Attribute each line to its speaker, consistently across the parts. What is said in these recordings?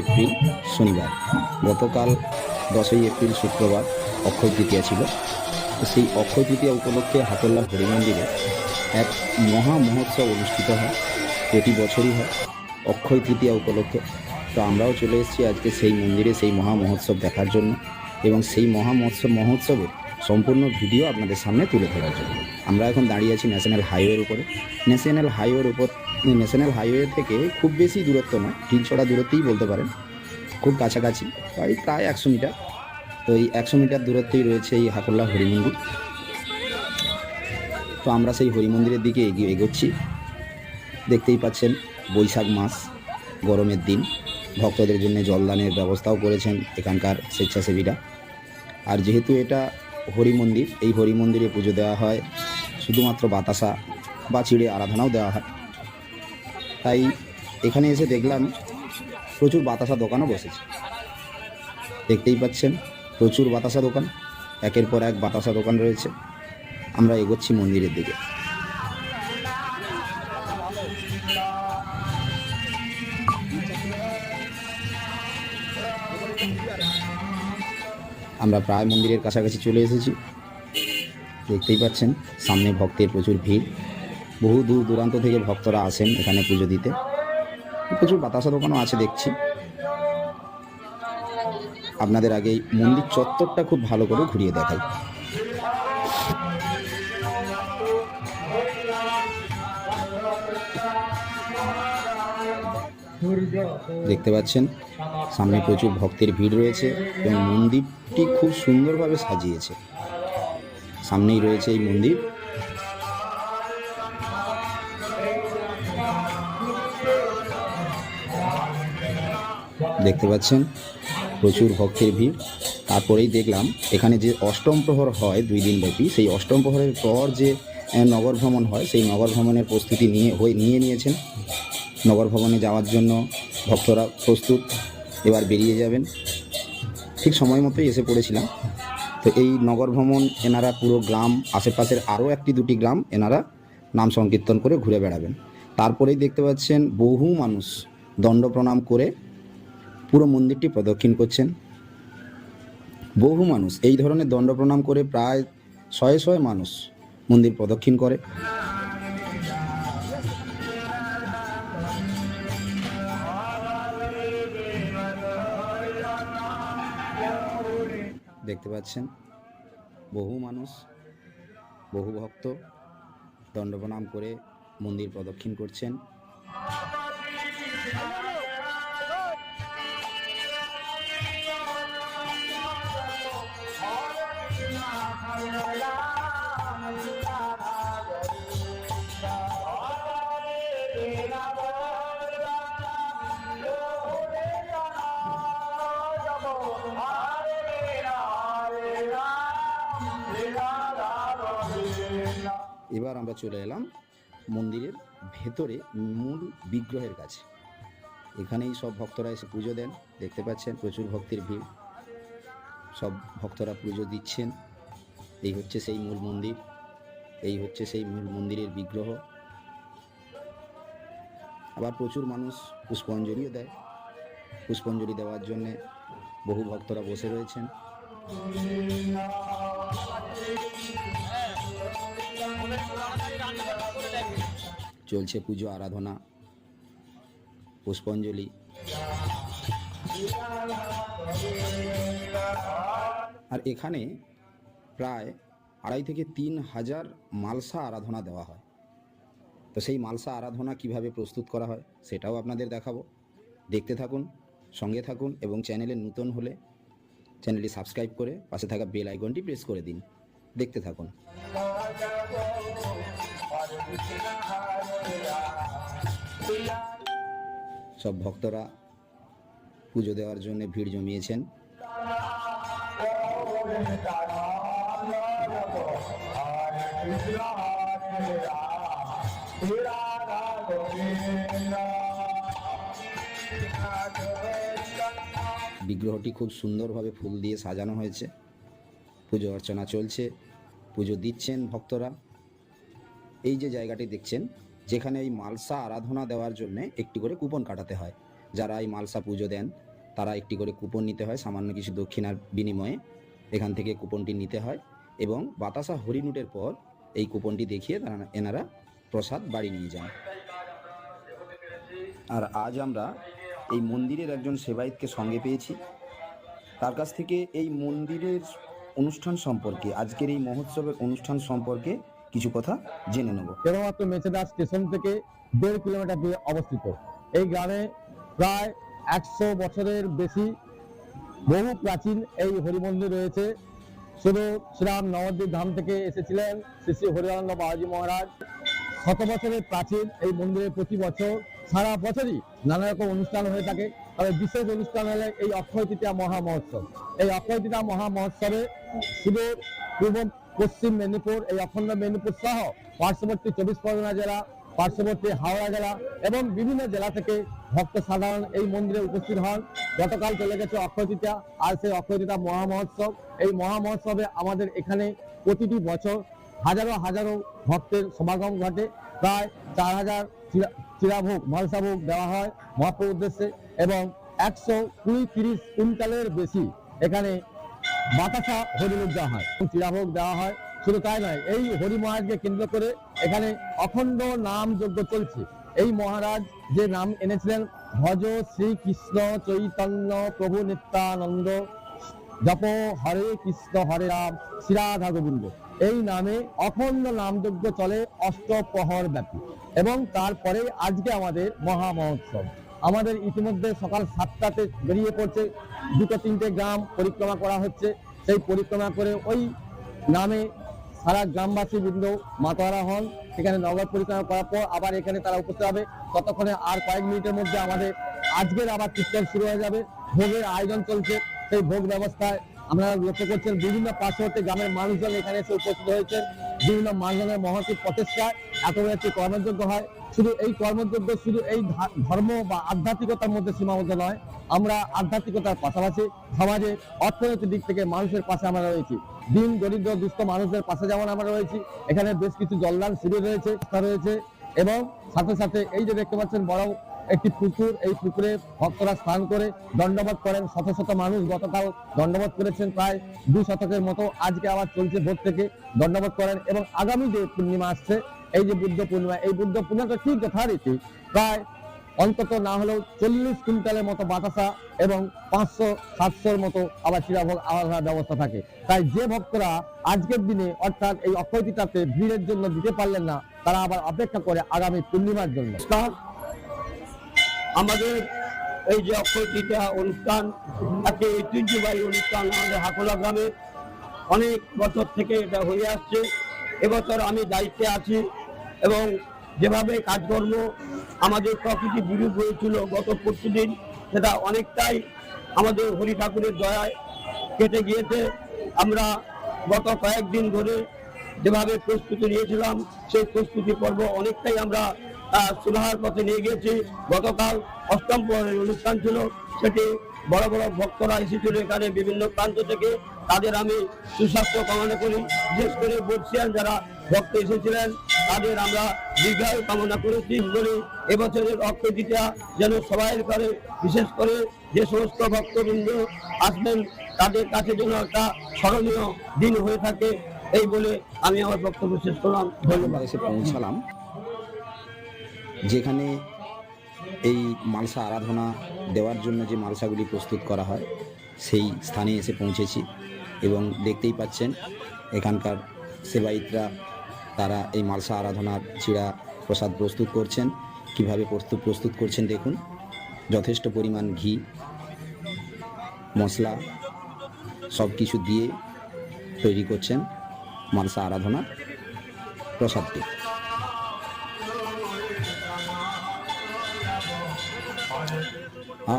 Speaker 1: April শনিবার। গতকাল দশই এপ্রিল শুক্রবার অক্ষয় তৃতীয়া ছিল। সেই অক্ষয় তৃতীয়া উপলক্ষে হাটল্লা হরি মন্দিরে এক মহা মহোৎসব অনুষ্ঠিত হয়। প্রতি বছরই হয়। অক্ষয় তৃতীয়া উপলক্ষে তো আমরাও চলে এসেছি আজকে সেই মন্দিরে সেই মহা মহোৎসব দেখার জন্য। এবং সেই মহা মহোৎসব মহোৎসবের সম্পূর্ণ ভিডিও আপনাদের সামনে তুলে ধরার জন্য। আমরা এখন দাঁড়িয়ে আছি ন্যাশনাল হাইওয়ের উপরে। ন্যাশনাল হাইওয়ের উপর ন্যাশনাল হাইওয়ে থেকে খুব বেশি দূরত্ব নয় ঢিলছড়া দূরত্বেই বলতে পারেন। খুব কাছাকাছি, প্রায় প্রায় একশো মিটার। তো এই একশো মিটার দূরত্বেই রয়েছে এই হাকল্লা হরি মন্দির। তো আমরা সেই হরি মন্দিরের দিকে এগিয়ে এগোচ্ছি। দেখতেই পাচ্ছেন বৈশাখ মাস, গরমের দিন। ভক্তদের জন্য জলদানের ব্যবস্থাও করেছেন এখানকার স্বেচ্ছাসেবীরা। আর যেহেতু এটা হরি মন্দির। এই হরি মন্দিরে পুজো দেওয়া হয়। শুধুমাত্র বাতাসা বা চিড়ে আরাধনাও দেওয়া হয়। তাই এখানে এসে দেখলাম প্রচুর বাতাসা দোকানও বসেছে। দেখতেই পাচ্ছেন, প্রচুর বাতাসা দোকান। একের পর এক বাতাসা দোকান রয়েছে। আমরা এগোচ্ছি মন্দিরের দিকে। আমরা প্রায় মন্দিরের কাছাকাছি চলে এসেছি। দেখতেই পাচ্ছেন, সামনে ভক্তের প্রচুর ভিড়। বহু দূর দূরান্ত থেকে ভক্তরা আসেন এখানে পুজো দিতে। প্রচুর বাতাসা দোকানও আছে দেখছি। আপনাদের আগে মন্দির চত্বরটা খুব ভালো করে ঘুরিয়ে দেখাই। দেখতে পাচ্ছেন সামনে প্রচুর ভক্তের ভিড় রয়েছে এবং মন্দিরটি খুব সুন্দরভাবে সাজিয়েছে। সামনেই রয়েছে এই মন্দির। দেখতে পাচ্ছেন, প্রচুর ভক্তের ভিড়। তারপরেই দেখলাম, এখানে যে অষ্টম প্রহর হয় দুই দিন ব্যাপী, সেই অষ্টম প্রহরের পর যে নগর ভ্রমণ হয়, সেই নগর ভ্রমণের প্রস্তুতি নিয়ে, হয়ে, নিয়ে নিয়েছেন। নগর ভ্রমণে যাওয়ার জন্য ভক্তরা প্রস্তুত। এবার বেরিয়ে যাবেন। ঠিক সময় মতোই এসে পড়েছিলাম। তো এই নগর ভ্রমণ এনারা পুরো গ্রাম, আশেপাশের আরও একটি দুটি গ্রাম এনারা নাম সংকীর্তন করে ঘুরে বেড়াবেন। তারপরেই দেখতে পাচ্ছেন বহু মানুষ দণ্ড প্রণাম করে পুরো মন্দিরটি প্রদক্ষিণ করছেন। বহু মানুষ, এই ধরনের দণ্ড প্রণাম করে প্রায় শয়ে শয়ে মানুষ মন্দির প্রদক্ষিণ করে। দেখতে পাচ্ছেন। বহু মানুষ বহু ভক্ত দণ্ড প্রণাম করে মন্দির প্রদক্ষিণ করছেন। এবার আমরা চলে এলাম মন্দিরের ভেতরে মূল বিগ্রহের কাছে। এখানেই সব ভক্তরা এসে পুজো দেন, দেখতে পাচ্ছেন প্রচুর ভক্তের ভিড়। সব ভক্তরা পুজো দিচ্ছেন। এই হচ্ছে সেই মূল মন্দির, এই হচ্ছে সেই মূল মন্দিরের বিগ্রহ। আবার প্রচুর মানুষ পুষ্পাঞ্জলিও দেয়। পুষ্পাঞ্জলি দেওয়ার জন্যে বহু ভক্তরা বসে রয়েছেন। চলছে পুজো, আরাধনা, পুষ্পাঞ্জলি। আর এখানে প্রায় আড়াই থেকে তিন হাজার মালসা আরাধনা দেওয়া হয়। তো সেই মালসা আরাধনা কীভাবে প্রস্তুত করা হয় সেটাও আপনাদের দেখাবো। দেখতে থাকুন, সঙ্গে থাকুন এবং চ্যানেলে নতুন হলে চ্যানেলটি সাবস্ক্রাইব করে পাশে থাকা বেল আইকনটি প্রেস করে দিন। দেখতে থাকুন। সব ভক্তরা পুজো দেওয়ার জন্য ভিড় জমিয়েছেন। বিগ্রহটি খুব সুন্দরভাবে ফুল দিয়ে সাজানো হয়েছে। পুজো অর্চনা চলছে, পুজো দিচ্ছেন ভক্তরা। এই যে জায়গাটি দেখছেন, যেখানে এই মালসা আরাধনা দেওয়ার জন্য একটি করে কুপন কাটাতে হয়। যারা এই মালসা পুজো দেন, তারা একটি করে কুপন নিতে হয়, সামান্য কিছু দক্ষিণার বিনিময়ে। এখান থেকে কুপনটি নিতে হয় এবং বাতাসা হরিণুটের পর এই কুপনটি দেখিয়ে তারা এনারা প্রসাদ বাড়ি নিয়ে যান। আর আজ আমরা এই মন্দিরের একজন সেবায়িতকে সঙ্গে পেয়েছি। তার কাছ থেকে এই মন্দিরের অনুষ্ঠান সম্পর্কে, আজকের এই মহোৎসবের অনুষ্ঠান সম্পর্কে কিছু কথা জেনে নেব।
Speaker 2: কেবলমাত্র মেছেদা স্টেশন থেকে দেড় কিলোমিটার দূরে অবস্থিত। এই গ্রামে প্রায় একশো বছরের বেশি বহু প্রাচীন এই হরিমন্দির রয়েছে। শুধু শ্রীরাম নবদ্বীপ ধাম থেকে এসেছিলেন শ্রী শ্রী হরিয়ানন্দ বাবাজি মহারাজ। শত বছরের প্রাচীন এই মন্দিরে প্রতি বছর সারা বছরই নানা রকম অনুষ্ঠান হয়ে থাকে। তবে বিশেষ অনুষ্ঠান হলে এই অক্ষয় তৃতীয়া মহা মহোৎসব। এই অক্ষয় তৃতীয়া মহা মহোৎসবে শুধু পূর্ব পশ্চিম মেদিনীপুর, এই অখণ্ড মেদিনীপুর সহ পার্শ্ববর্তী চব্বিশ পরগনা জেলা, পার্শ্ববর্তী হাওড়া জেলা এবং বিভিন্ন জেলা থেকে ভক্ত সাধারণ এই মন্দিরে উপস্থিত হন। গতকাল চলে গেছে অক্ষয় তৃতীয়া আর সেই অক্ষয় তৃতীয়া মহা মহোৎসব। এই মহা মহোৎসবে আমাদের এখানে প্রতিটি বছর হাজারো হাজারো ভক্তের সমাগম ঘটে। প্রায় চার হাজার চিরাভোগ মালসাভোগ দেওয়া হয় মহাপ্রভুর উদ্দেশ্যে এবং একশো কুড়ি তিরিশ কুইন্টালের বেশি এখানে বাতাসা হরিমুখ দেওয়া হয়, চিরাভোগ দেওয়া হয়। শুধু তাই নয়, এই হরি মহারাজকে কেন্দ্র করে এখানে অখণ্ড নাম যজ্ঞ চলছে। এই মহারাজ যে নাম এনেছিলেন, ভজ শ্রীকৃষ্ণ চৈতন্য প্রভু নিত্যানন্দ, জপ হরে কৃষ্ণ হরে রাম শ্রীরাধা গোবিন্দ। এই নামে অখণ্ড নামযজ্ঞ চলে অষ্টপ্রহর ব্যাপী। এবং তারপরে আজকে আমাদের মহা মহোৎসব। আমাদের ইতিমধ্যে সকাল সাতটাতে বেরিয়ে পড়ছে। দুটো তিনটে গ্রাম পরিক্রমা করা হচ্ছে। সেই পরিক্রমা করে ওই নামে সারা গ্রামবাসী বৃন্দ মাতোয়ারা হন। সেখানে নগর পরিক্রমা করার পর আবার এখানে তারা উপস্থিত হবে। ততক্ষণে আর কয়েক মিনিটের মধ্যে আমাদের আজকের আবার কীর্তন শুরু হয়ে যাবে। ভোগের আয়োজন চলছে। সেই ভোগ ব্যবস্থায় আমরা লক্ষ্য করছেন, বিভিন্ন পার্শ্ববর্তী গ্রামের মানুষজন এখানে এসে উপস্থিত হয়েছেন। বিভিন্ন মানুষজনের মহতি প্রচেষ্টায় এত বড় একটি কর্মযোগ্য হয়। শুধু এই কর্মযোগ্য শুধু এই ধর্ম বা আধ্যাত্মিকতার মধ্যে সীমাবদ্ধ নয়, আমরা আধ্যাত্মিকতার পাশাপাশি সমাজে অর্থনৈতিক দিক থেকে মানুষের পাশে আমরা রয়েছি। দিন, দরিদ্র, দুস্থ মানুষদের পাশে যেমন আমরা রয়েছি, এখানে বেশ কিছু জলদান শিবির রয়েছে রয়েছে এবং সাথে সাথে এই যে দেখতে পাচ্ছেন বড় একটি পুকুর, এই পুকুরে ভক্তরা স্নান করে দণ্ডবোধ করেন। শত শত মানুষ গতকাল দণ্ডবোধ করেছেন প্রায় দুই শতকের মতো। আজকে আবার চলছে ভোর থেকে দণ্ডবোধ করেন এবং আগামী যে পূর্ণিমা আসছে, এই যে বুদ্ধ পূর্ণিমা, এই বুদ্ধ পূর্ণিমাটা ঠিক যথারীতি প্রায় অন্তত না হলেও চল্লিশ কুইন্টালের মতো বাতাসা এবং পাঁচশো, সাতশোর মতো আবার চিরাভোগ আলাদা ব্যবস্থা থাকে। তাই যে ভক্তরা আজকের দিনে অর্থাৎ এই অক্ষয়তিটাতে ভিড়ের জন্য দিতে পারলেন না, তারা আবার অপেক্ষা করে আগামী পূর্ণিমার জন্য।
Speaker 3: আমাদের এই যে অক্ষয় তৃতীয়া অনুষ্ঠান, একটি ঐতিহ্যবাহী অনুষ্ঠান আমাদের হাকোলা গ্রামে। অনেক বছর থেকে এটা হয়ে আসছে। এবছর আমি দায়িত্বে আছি এবং যেভাবে কাজকর্ম আমাদের প্রকৃতি বিরূপ হয়েছিল গত পরশু দিন সেটা অনেকটাই আমাদের হরি ঠাকুরের দয়ায় কেটে গিয়েছে। আমরা গত কয়েকদিন ধরে যেভাবে প্রস্তুতি নিয়েছিলাম, সেই প্রস্তুতি পর্ব অনেকটাই আমরা সুরাহার পথে নিয়ে গিয়েছি। গতকাল অষ্টম অনুষ্ঠান ছিল। সেটি বড় বড় ভক্তরা এসেছিল এখানে বিভিন্ন প্রান্ত থেকে। তাদের আমি সুস্বাস্থ্য কামনা করি। বিশেষ করে বর্ষিয়ান যারা ভক্ত এসেছিলেন, তাদের আমরা দীর্ঘায়ু কামনা করেছি। বলি, এবছরের অক্ষয় তৃতীয়া যেন সবাই করে। বিশেষ করে যে সমস্ত ভক্তবৃন্দ আসবেন, তাদের কাছে যেন একটা স্মরণীয় দিন হয়ে থাকে। এই বলে আমি আমার বক্তব্য শেষ করলাম। ধন্যবাদ।
Speaker 1: এসে পৌঁছালাম। যেখানে এই মালসা আরাধনা দেওয়ার জন্য যে মালসাগুলি প্রস্তুত করা হয়, সেই স্থানে এসে পৌঁছেছি এবং দেখতেই পাচ্ছেন এখানকার সেবায়িতরা তারা এই মালসা আরাধনার চিড়া প্রসাদ প্রস্তুত করছেন। কীভাবে প্রস্তুত প্রস্তুত করছেন দেখুন। যথেষ্ট পরিমাণ ঘি, মশলা সব কিছু দিয়ে তৈরি করছেন মালসা আরাধনার প্রসাদটি।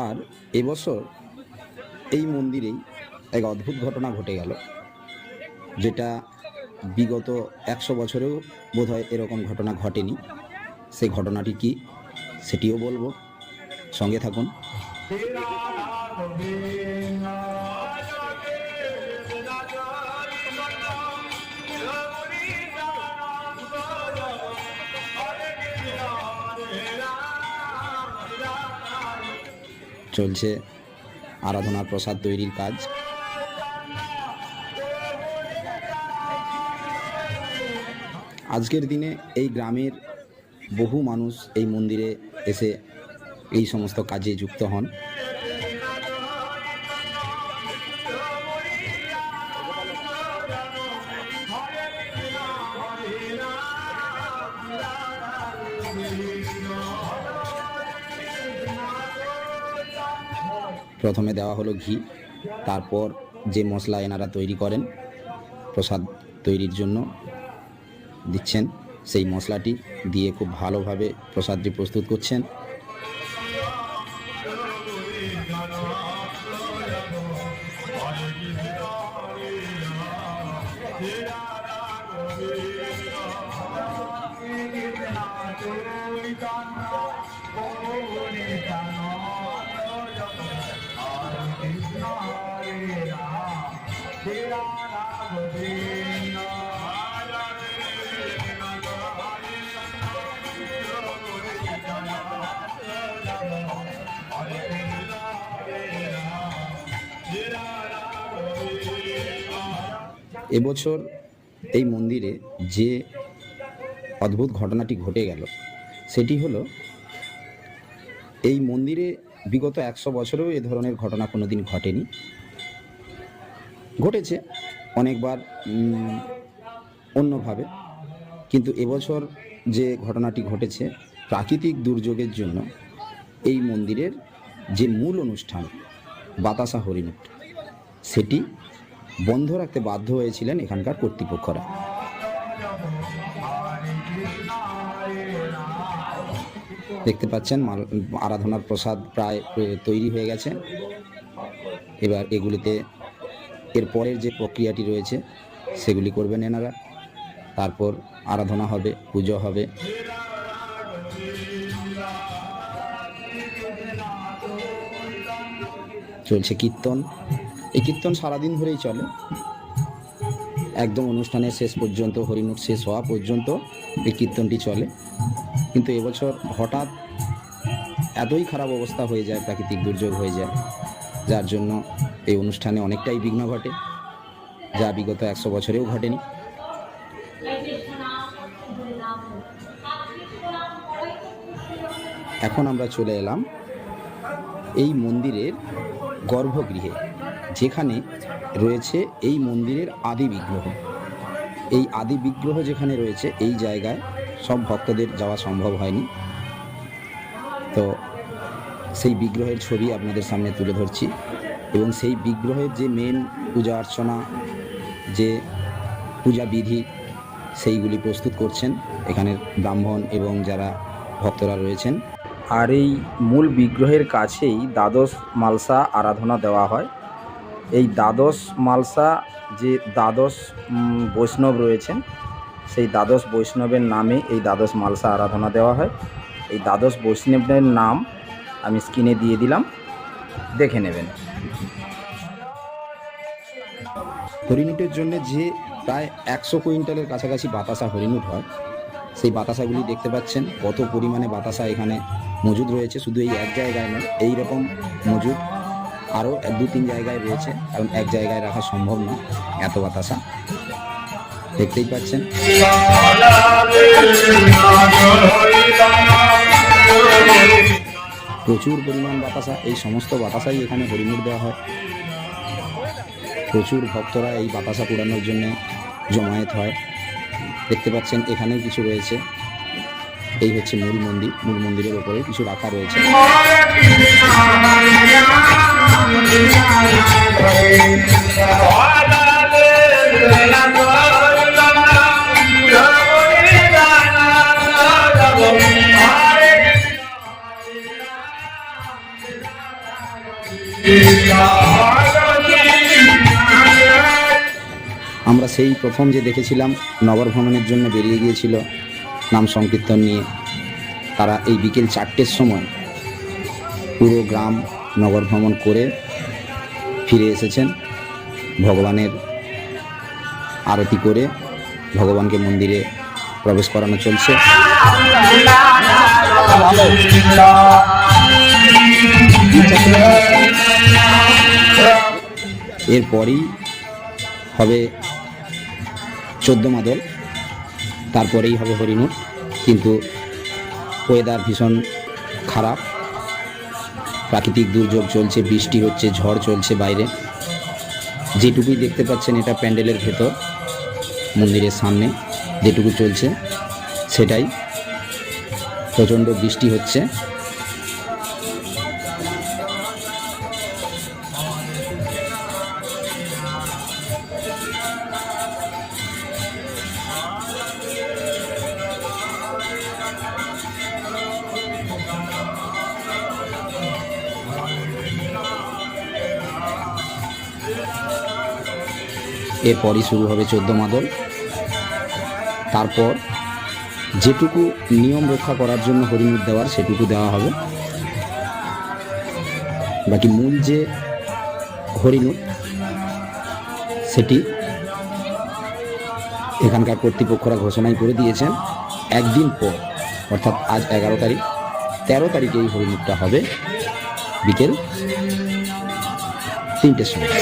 Speaker 1: আর এবছর এই মন্দিরেই এক অদ্ভুত ঘটনা ঘটে গেল, যেটা বিগত একশো বছরেও বোধহয় এরকম ঘটনা ঘটেনি। সেই ঘটনাটি কি সেটিও বলব। সঙ্গে থাকুন। চলছে। আরাধনার প্রসাদ তৈরির কাজ। আজকের দিনে এই গ্রামের বহু মানুষ এই মন্দিরে এসে এই সমস্ত কাজে যুক্ত হন। প্রথমে দেওয়া হলো ঘি, তারপর যে মশলা এনারা তৈরি করেন, প্রসাদ তৈরির জন্য দিচ্ছেন, সেই মশলাটি দিয়ে খুব ভালোভাবে প্রসাদটি প্রস্তুত করছেন। এবছর এই মন্দিরে যে অদ্ভুত ঘটনাটি ঘটে গেল, সেটি হলো এই মন্দিরে বিগত একশো বছরেও এ ধরনের ঘটনা কোনো দিন ঘটেনি। ঘটেছে। অনেকবার অন্যভাবে। কিন্তু এবছর যে ঘটনাটি ঘটেছে, প্রাকৃতিক দুর্যোগের জন্য এই মন্দিরের যে মূল অনুষ্ঠান, বাতাসা হরিণুট সেটি বন্ধ রাখতে বাধ্য হয়েছিলেন এখানকার কর্তৃপক্ষরা। দেখতে পাচ্ছেন আরাধনার প্রসাদ প্রায় তৈরি হয়ে গেছে। এবার এগুলিতে এর পরের যে প্রক্রিয়াটি রয়েছে, সেগুলি করবেন এনারা। তারপর আরাধনা হবে, পুজো হবে। চলছে কীর্তন। এই কীর্তন সারাদিন ধরেই চলে। একদম অনুষ্ঠানের শেষ পর্যন্ত, হরিমুখ শেষ হওয়া পর্যন্ত এই কীর্তনটি চলে। কিন্তু এবছর হঠাৎ এতই খারাপ অবস্থা হয়ে যায়, প্রাকৃতিক দুর্যোগ হয়ে যায়। যার জন্য এই অনুষ্ঠানে অনেকটাই বিঘ্ন ঘটে, যা বিগত একশো বছরেও ঘটেনি। এখন আমরা চলে এলাম এই মন্দিরের গর্ভগৃহে, যেখানে রয়েছে এই মন্দিরের আদি বিগ্রহ। এই আদি বিগ্রহ যেখানে রয়েছে, এই জায়গায় সব ভক্তদের যাওয়া সম্ভব হয়নি। তো সেই বিগ্রহের ছবি আপনাদের সামনে তুলে ধরছি। এবং সেই বিগ্রহের যে মেন পূজা অর্চনা, যে পূজা বিধি, সেইগুলি প্রস্তুত করছেন এখানের ব্রাহ্মণ এবং যারা ভক্তরা রয়েছেন। আর এই মূল বিগ্রহের কাছেই দ্বাদশ মালসা আরাধনা দেওয়া হয়। এই দ্বাদশ মালসা যে দ্বাদশ বৈষ্ণব রয়েছেন, সেই দ্বাদশ বৈষ্ণবের নামে এই দ্বাদশ মালসা আরাধনা দেওয়া হয়। এই দ্বাদশ বৈষ্ণবের নাম আমি স্ক্রিনে দিয়ে দিলাম। দেখে নেবেন। হরিণুটের জন্য যে প্রায় একশো কুইন্টালের কাছাকাছি বাতাসা হরিণুট হয়, সেই বাতাসাগুলি দেখতে পাচ্ছেন। কত পরিমাণে বাতাসা এখানে মজুদ রয়েছে, শুধু এই এক জায়গায় নয়, এই রকম মজুদ আরও এক, দু, তিন জায়গায় রয়েছে, কারণ এক জায়গায় রাখা সম্ভব না এত বাতাসা। দেখতেই পাচ্ছেন। প্রচুর পরিমাণ বাতাসা, এই সমস্ত বাতাসাই এখানে হরিমুট দেওয়া হয়। প্রচুর ভক্তরা এই বাতাসা পুরানোর জন্য জমায়েত হয় দেখতে পাচ্ছেন এখানেও কিছু রয়েছে এই হচ্ছে মূল মন্দির মূল মন্দিরের ওপরে কিছু রাখা রয়েছে আমরা সেই প্রথম যে দেখেছিলাম, নগর ভ্রমণের জন্য বেরিয়ে গিয়েছিল নাম সংকীর্তন নিয়ে। তারা এই বিকেল চারটের সময় পুরো গ্রাম নগর ভ্রমণ করে ফিরে এসেছেন, ভগবানের আরতি করে ভগবানকে মন্দিরে প্রবেশ করানো চলছে। এরপরই হবে চোদ্দ মাদল। তারপরেই হবে হরিণুট কিন্তু ওয়েদার ভীষণ খারাপ। প্রাকৃতিক দুর্যোগ চলছে, বৃষ্টি হচ্ছে, ঝড় চলছে বাইরে। যেটুকুই দেখতে পাচ্ছেন এটা প্যান্ডেলের ভেতর, মন্দিরের সামনে যেটুকু চলছে, সেটাই। প্রচণ্ড বৃষ্টি হচ্ছে। এরপরই শুরু হবে চোদ্দ মাদল। তারপর যেটুকু নিয়ম রক্ষা করার জন্য হরিণুট দেওয়ার সেটুকু দেওয়া হবে। বাকি মূল যে হরিণুট সেটি এখানকার কর্তৃপক্ষরা ঘোষণাই করে দিয়েছেন। একদিন পর, অর্থাৎ আজ এগারো তারিখ, তেরো তারিখে এই হরিণুটটা হবে বিকেল তিনটের সময়।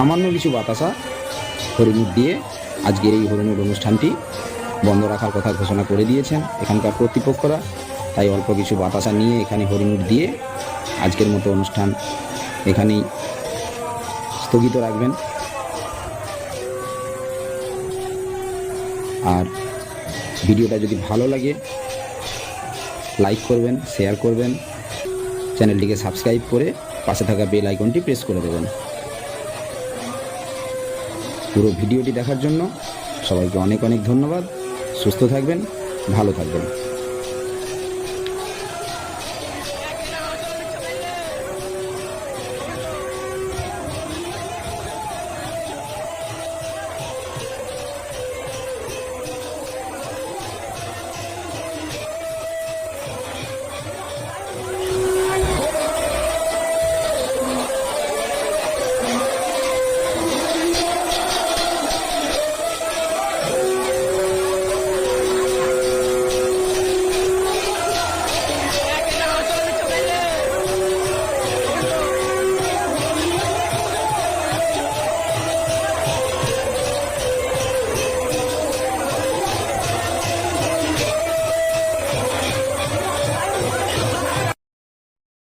Speaker 1: সামান্য কিছু বাতাসা হরিণুট দিয়ে আজকের এই হরিণুট অনুষ্ঠানটি বন্ধ রাখার কথা ঘোষণা করে দিয়েছেন এখানকার কর্তৃপক্ষরা। তাই অল্প কিছু বাতাসা নিয়ে এখানে হরিণুট দিয়ে আজকের মতো অনুষ্ঠান এখানেই স্থগিত রাখবেন। আর ভিডিওটা যদি ভালো লাগে, লাইক করবেন, শেয়ার করবেন, চ্যানেলটিকে সাবস্ক্রাইব করে পাশে থাকা বেল আইকনটি প্রেস করে দেবেন। পুরো ভিডিওটি দেখার জন্য সবাইকে অনেক অনেক ধন্যবাদ। সুস্থ থাকবেন ভালো থাকবেন।